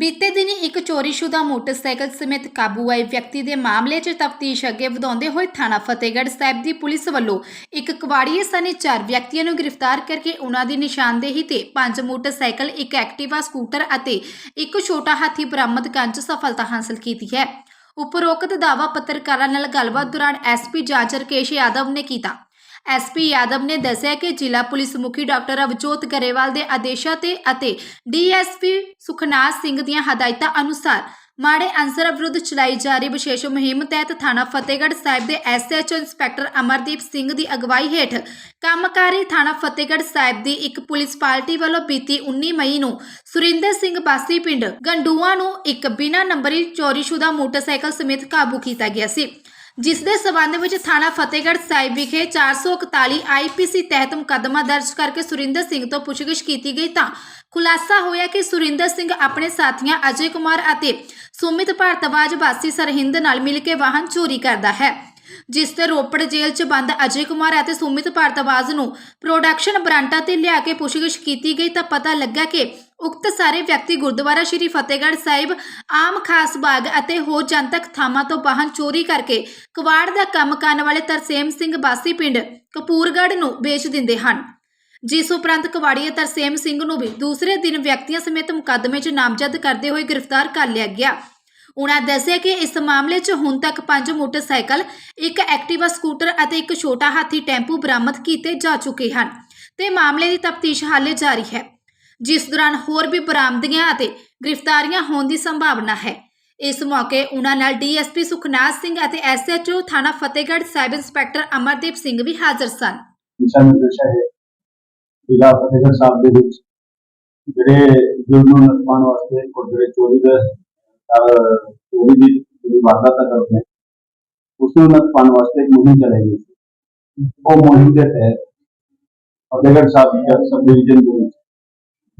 ਬੀਤੇ ਦਿਨੀ ਇੱਕ ਚੋਰੀਸ਼ੁਦਾ ਮੋਟਰਸਾਈਕਲ ਸਮੇਤ ਕਾਬੂ ਆਏ ਵਿਅਕਤੀ ਦੇ ਮਾਮਲੇ 'ਚ ਤਫਤੀਸ਼ ਅੱਗੇ ਵਧਾਉਂਦੇ ਹੋਏ ਥਾਣਾ ਫਤਿਹਗੜ੍ਹ ਸਾਹਿਬ ਦੀ ਪੁਲਿਸ ਵੱਲੋਂ ਇੱਕ ਕਵਾੜੀਏ ਸਣੇ ਚਾਰ ਵਿਅਕਤੀਆਂ ਨੂੰ ਗ੍ਰਿਫਤਾਰ ਕਰਕੇ ਉਹਨਾਂ ਦੀ ਨਿਸ਼ਾਨਦੇਹੀ ਤੇ ਪੰਜ ਮੋਟਰਸਾਈਕਲ, ਇੱਕ ਐਕਟਿਵਾ, ਸਕੂਟਰ ਅਤੇ ਇੱਕ ਛੋਟਾ ਹਾਥੀ ਬਰਾਮਦ ਕਰਨ 'ਚ ਸਫਲਤਾ ਹਾਸਲ ਕੀਤੀ ਹੈ। ਉਪਰੋਕਤ ਦਾਅਵਾ ਪੱਤਰਕਾਰਾਂ ਨਾਲ ਗੱਲਬਾਤ ਦੌਰਾਨ ਐਸਪੀ ਜਾਂਚ ਰਕੇਸ਼ ਯਾਦਵ ਨੇ ਕੀਤਾ। ਐਸਪੀ ਯਾਦਵ ਨੇ ਦੱਸਿਆ ਕਿ ਜ਼ਿਲ੍ਹਾ ਪੁਲਿਸ ਮੁਖੀ ਡਾਕਟਰ ਅਵਜੋਤ ਗਰੇਵਾਲ ਦੇ ਆਦੇਸ਼ਾਂ ਤੇ ਅਤੇ ਡੀਐਸਪੀ ਸੁਖਨਾਜ ਸਿੰਘ ਦੀਆਂ ਹਦਾਇਤਾਂ ਅਨੁਸਾਰ ਮਾੜੇ ਅਨਸਰ ਵਿਰੁੱਧ ਚਲਾਈ ਜਾ ਰਹੀ ਵਿਸ਼ੇਸ਼ ਮੁਹਿੰਮ ਤਹਿਤ ਥਾਣਾ ਫਤਿਹਗੜ੍ਹ ਸਾਹਿਬ ਦੇ ਐਸਐਚਓ ਇੰਸਪੈਕਟਰ ਅਮਰਦੀਪ ਸਿੰਘ ਦੀ ਅਗਵਾਈ ਹੇਠ ਕੰਮਕਾਰੀ ਥਾਣਾ ਫਤਿਹਗੜ੍ਹ ਸਾਹਿਬ ਦੀ ਇੱਕ ਪੁਲਿਸ ਪਾਰਟੀ ਵੱਲੋਂ ਬੀਤੀ 19 ਮਈ ਨੂੰ ਸੁਰਿੰਦਰ ਸਿੰਘ ਬਾਸੀ ਪਿੰਡ ਗੰਡੂਆ ਨੂੰ ਇੱਕ ਬਿਨਾਂ ਨੰਬਰੀ ਚੋਰੀਸ਼ੁਦਾ ਮੋਟਰਸਾਈਕਲ ਸਮੇਤ ਕਾਬੂ ਕੀਤਾ ਗਿਆ ਸੀ। ਜਿਸ ਦੇ ਸਬੰਧ ਵਿੱਚ ਥਾਣਾ ਫਤਿਹਗੜ੍ਹ ਸਾਹਿਬ ਵਿਖੇ 441 ਆਈਪੀਸੀ ਤਹਿਤ ਮੁਕੱਦਮਾ ਦਰਜ ਕਰਕੇ ਸੁਰਿੰਦਰ ਸਿੰਘ ਤੋਂ ਪੁੱਛਗਿੱਛ ਕੀਤੀ ਗਈ ਤਾਂ ਖੁਲਾਸਾ ਹੋਇਆ ਕਿ ਸੁਰਿੰਦਰ ਸਿੰਘ ਆਪਣੇ ਸਾਥੀਆਂ ਅਜੇ ਕੁਮਾਰ ਅਤੇ ਸੁਮਿਤ ਭਾਰਤਵਾਜ ਵਾਸੀ ਸਰਹਿੰਦ ਨਾਲ ਮਿਲ ਕੇ ਵਾਹਨ ਚੋਰੀ ਕਰਦਾ ਹੈ, ਜਿਸ ਤੇ ਰੋਪੜ ਜੇਲ੍ਹ 'ਚ ਬੰਦ ਅਜੇ ਕੁਮਾਰ ਅਤੇ ਸੁਮਿਤ ਭਾਰਤਵਾਜ ਨੂੰ ਪ੍ਰੋਡਕਸ਼ਨ ਬ੍ਰਾਂਟਾਂ ਤੇ ਲਿਆ ਕੇ ਪੁੱਛਗਿੱਛ ਕੀਤੀ ਗਈ ਤਾਂ ਪਤਾ ਲੱਗਾ ਕਿ ਉਕਤ ਸਾਰੇ ਵਿਅਕਤੀ ਗੁਰਦੁਆਰਾ ਸ਼੍ਰੀ ਫਤਿਹਗੜ੍ਹ ਸਾਹਿਬ, ਆਮ ਖਾਸ ਬਾਗ ਅਤੇ ਹੋਰ ਜਨਤਕ ਥਾਵਾਂ ਤੋਂ ਵਾਹਨ ਚੋਰੀ ਕਰਕੇ ਕਵਾੜ ਦਾ ਕੰਮ ਕਰਨ ਵਾਲੇ ਤਰਸੇਮ ਸਿੰਘ ਬਾਸੀ ਪਿੰਡ ਕਪੂਰਗੜ੍ਹ ਨੂੰ ਵੇਚ ਦਿੰਦੇ ਹਨ। ਜਿਸ ਉਪਰੰਤ ਕਵਾੜੀਆ ਤਰਸੇਮ ਸਿੰਘ ਨੂੰ ਵੀ ਦੂਸਰੇ ਦਿਨ ਵਿਅਕਤੀਆਂ ਸਮੇਤ ਮੁਕੱਦਮੇ 'ਚ ਨਾਮਜ਼ਦ ਕਰਦੇ ਹੋਏ ਗ੍ਰਿਫਤਾਰ ਕਰ ਲਿਆ ਗਿਆ। ਉਨ੍ਹਾਂ ਦੱਸਿਆ ਕਿ ਇਸ ਮਾਮਲੇ 'ਚ ਹੁਣ ਤੱਕ ਪੰਜ ਮੋਟਰਸਾਈਕਲ, ਇੱਕ ਐਕਟਿਵਾ ਸਕੂਟਰ ਅਤੇ ਇੱਕ ਛੋਟਾ ਹਾਥੀ ਟੈਂਪੂ ਬਰਾਮਦ ਕੀਤੇ ਜਾ ਚੁੱਕੇ ਹਨ ਤੇ ਮਾਮਲੇ ਦੀ ਤਫਤੀਸ਼ ਹਾਲੇ ਜਾਰੀ ਹੈ। ਜਿਸ ਦੌਰਾਨ ਹੋਰ ਵੀ ਬਰਾਮਦਗੀਆਂ ਅਤੇ ਗ੍ਰਿਫਤਾਰੀਆਂ ਹੋਣ ਦੀ ਸੰਭਾਵਨਾ ਹੈ। ਇਸ ਮੌਕੇ ਉਨ੍ਹਾਂ ਨਾਲ ਡੀਐਸਪੀ ਸੁਖਨਾਜ ਸਿੰਘ ਅਤੇ ਐਸਐਚਓ ਥਾਣਾ ਫਤਿਹਗੜ੍ਹ ਸਾਹਿਬ ਇੰਸਪੈਕਟਰ ਅਮਰਦੀਪ ਸਿੰਘ ਵੀ ਹਾਜ਼ਰ ਸਨ। ਦਿਸ਼ਾ ਨਿਰਦੇਸ਼ ਹੈ ਜ਼ਿਲ੍ਹਾ ਫਤਿਹਗੜ੍ਹ ਸਾਹਿਬ ਦੇ ਵਿੱਚ ਜਿਹੜੇ ਜੁਰਮ ਨੂੰ ਵਾਸਤੇ ਗੁਰਦੁਆਰੇ ਚੋਰੀ ਦੇ ਅਹ, ਚੋਰੀ ਦੀ ਜਿਹੜੀ ਵਾਰਦਾਤ ਕਰਦੇ ਨੇ ਉਸ ਨੂੰ ਨਸਪਾਉਣ ਵਾਸਤੇ ਇੱਕ ਮੁਹਿੰਮ ਚਲਾਈ ਗਈ ਉਹ ਮੁਹਿੰਮ ਦੇ ਤਹਿਤ ਫਤਿਹਗੜ੍ਹ ਸਾਹਿਬ ਦੇ ਸਬ ਡਿਵੀਜ਼ਨ ਦੇ ਵਿੱਚ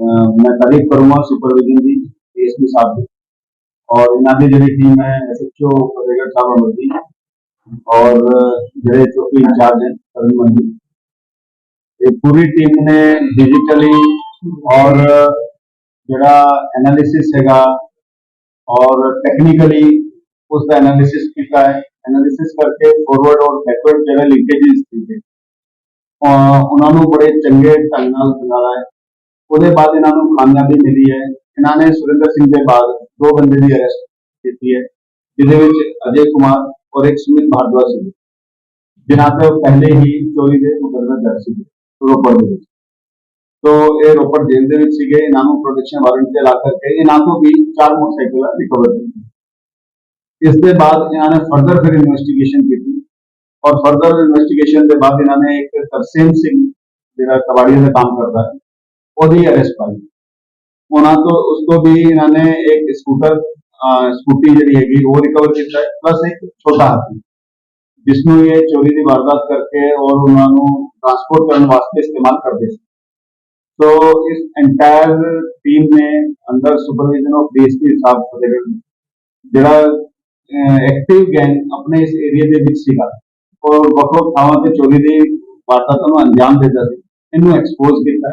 मैं तारीफ़ करूँगा सुपरविजन की एस पी साहब की और इन्हों की जी टीम है S H O Fatehgarh Sahib अमृती और जो चौकी इंचार्ज हैं तरुण मंडी ये पूरी टीम ने डिजिटली और जरा एनालिसिस है और टेक्निकली उसका एनालिसिस किया है। एनालिसिस करके फॉरवर्ड और बैकवर्ड जगह लिंकेजेस दी उन्होंने बड़े चंगे ढंग है। ਉਹਦੇ ਬਾਅਦ ਇਹਨਾਂ ਨੂੰ ਕਾਮਯਾਬੀ ਮਿਲੀ ਹੈ ਇਹਨਾਂ ਨੇ ਸੁਰਿੰਦਰ ਸਿੰਘ ਦੇ ਬਾਅਦ ਦੋ ਬੰਦੇ ਦੀ ਅਰੈਸਟ ਕੀਤੀ ਹੈ ਜਿਹਦੇ ਵਿੱਚ ਅਜੇ ਕੁਮਾਰ ਔਰ ਇੱਕ ਸੁਮਿਤ ਭਾਰਦਵਾਜ ਸੀ ਜਿਨ੍ਹਾਂ ਤੇ ਪਹਿਲੇ ਹੀ ਚੋਰੀ ਦੇ ਮੁਕੱਦਮੇ ਦਰਜ ਸੀ ਰੋਪੜ ਦੇ ਵਿੱਚ ਤੋ ਇਹ ਰੋਪੜ ਜੇਲ੍ਹ ਦੇ ਵਿੱਚ ਸੀਗੇ ਇਹਨਾਂ ਨੂੰ ਪ੍ਰੋਟੈਕਸ਼ਨ ਵਾਰੰਟ ਤੇ ਲਾ ਕਰਕੇ ਇਹਨਾਂ ਤੋਂ ਵੀ ਚਾਰ ਮੋਟਰਸਾਈਕਲ ਰਿਕਵਰ ਕੀਤੇ ਇਸ ਦੇ ਬਾਅਦ ਇਹਨਾਂ ਨੇ ਫਰਦਰ ਫਿਰ ਇਨਵੈਸਟੀਗੇਸ਼ਨ ਕੀਤੀ ਔਰ ਫਰਦਰ ਇਨਵੈਸਟੀਗੇਸ਼ਨ ਦੇ ਬਾਅਦ ਇਹਨਾਂ ਨੇ ਇੱਕ ਤਰਸੇਮ ਸਿੰਘ ਉਹਦੀ ਅਰੈਸਟ ਪਾਈ ਉਹਨਾਂ ਤੋਂ, ਉਸ ਤੋਂ ਵੀ ਇਹਨਾਂ ਨੇ ਇੱਕ ਸਕੂਟਰ ਸਕੂਟੀ ਜਿਹੜੀ ਹੈਗੀ, ਉਹ ਰਿਕਵਰ ਕੀਤਾ। ਹੈ ਪਲੱਸ ਇੱਕ ਛੋਟਾ ਹਾਥੀ ਜਿਸ ਨੂੰ ਇਹ ਚੋਰੀ ਦੀ ਵਾਰਦਾਤ ਕਰਕੇ ਔਰ ਉਹਨਾਂ ਨੂੰ ਟਰਾਂਸਪੋਰਟ ਕਰਨ ਵਾਸਤੇ ਇਸਤੇਮਾਲ ਕਰਦੇ ਸੀ। ਸੋ ਇਸ ਐਂਟਾਇਰ ਟੀਮ ਨੇ ਅੰਡਰ ਸੁਪਰਵਿਜ਼ਨ ਆਫ ਡੀਐਸਪੀ ਸਾਹਿਬ ਫਤਿਹਗੜ੍ਹ ਜਿਹੜਾ ਐਕਟਿਵ ਗੈਂਗ ਆਪਣੇ ਇਸ ਏਰੀਆ ਦੇ ਵਿੱਚ ਸੀਗਾ ਔਰ ਵੱਖ-ਵੱਖ ਥਾਵਾਂ ਤੇ ਚੋਰੀ ਦੀ ਵਾਰਦਾਤਾਂ ਨੂੰ ਅੰਜਾਮ ਦਿੰਦਾ ਸੀ। ਇਹਨੂੰ ਐਕਸਪੋਜ਼ ਕੀਤਾ।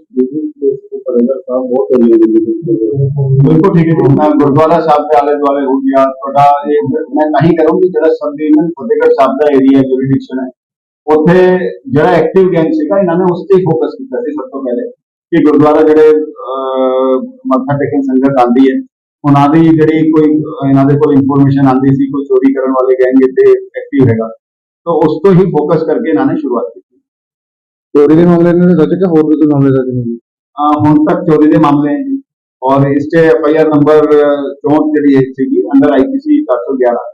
ਫਤਿਹਗੜ੍ਹ ਸਾਹਿਬ ਬਹੁਤ ਬਿਲਕੁਲ ਠੀਕ ਹੈ ਮੈਂ ਗੁਰਦੁਆਰਾ ਸਾਹਿਬ ਦੇ ਆਲੇ ਦੁਆਲੇ ਹੋ ਗਿਆ। ਤੁਹਾਡਾ ਇਹ ਮੈਂ ਨਹੀਂ ਕਰੂੰਗੀ ਜਿਹੜਾ ਸਬ ਡਿਵੀਜ਼ਨ ਫਤਿਹਗੜ੍ਹ ਸਾਹਿਬ ਦਾ ਏਰੀਆ ਜੁਰੀਡਿਕਸ਼ਨ ਹੈ। ਉੱਥੇ ਜਿਹੜਾ ਐਕਟਿਵ ਗੈਂਗ ਸੀਗਾ ਇਹਨਾਂ ਨੇ ਉਸ ਤੇ ਹੀ ਫੋਕਸ ਕੀਤਾ ਸੀ ਸਭ ਤੋਂ ਪਹਿਲੇ ਕਿ ਗੁਰਦੁਆਰਾ ਜਿਹੜੇ ਮੱਥਾ ਟੇਕਣ ਸੰਗਤ ਆਂਦੀ ਹੈ। ਉਹਨਾਂ ਦੀ ਜਿਹੜੀ ਕੋਈ ਇਹਨਾਂ ਦੇ ਕੋਲ ਇਨਫੋਰਮੇਸ਼ਨ ਆਂਦੀ ਸੀ ਕੋਈ ਚੋਰੀ ਕਰਨ ਵਾਲੇ ਗੈਂਗ ਇੱਥੇ ਐਕਟਿਵ ਹੈਗਾ। ਤਾਂ ਉਸ ਤੋਂ ਹੀ ਫੋਕਸ ਕਰਕੇ ਇਹਨਾਂ ਨੇ ਸ਼ੁਰੂਆਤ ਕੀਤੀ। ਚੋਰੀ ਦੇ ਮਾਮਲੇ ਨੇ ਦਰਜ ਕਿ ਹੋਰ ਵੀ ਕੋਈ ਮਾਮਲੇ ਦਰਜ ਨੇ हाँ, हूँ तक चोरी के मामले हैं। जी और इसके एफ़ आई आर नंबर चौंठ जी है अंडर आई पी सी चार सौ ग्यारह।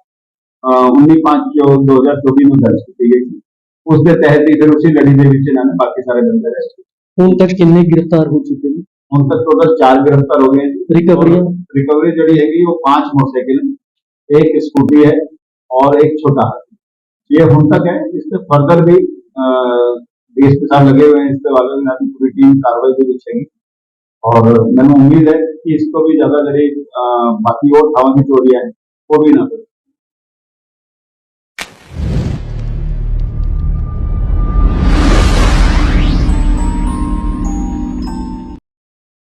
उन्नीस पाँच दो हज़ार चौबीस में दर्ज की गई थी। उसके तहत ही फिर उसी लड़ी के इन्होंने बाकी सारे बंदे अरेस्ट किए। हूँ तक किन्ने गिरफ़्तार हो चुके हैं? हूँ तक टोटल चार गिरफ़्तार हो गए। रिकवरी रिकवरी जड़ी है वो पाँच मोटरसाइकिल एक स्कूटी है और एक छोटा हाथी। ये हूँ तक है। इससे फर्दर भी देश के साथ लगे हुए हैं इसके वाले भी आदमी पूरी टीम कार्रवाई ਦੇ ਵਿੱਚ ਹੈਗੀ ਔਰ ਮੈਨੂੰ ਉਮੀਦ ਹੈ ਕਿ ਇਸ ਤੋਂ ਵੀ ਜ਼ਿਆਦਾ ਜਿਹੜੇ ਅਹ, ਬਾਕੀ ਹੋਰ ਥਾਵਾਂ ਦੀ ਚੋਰੀ ਹੈ ਉਹ ਵੀ ਨਾ ਕਰੇ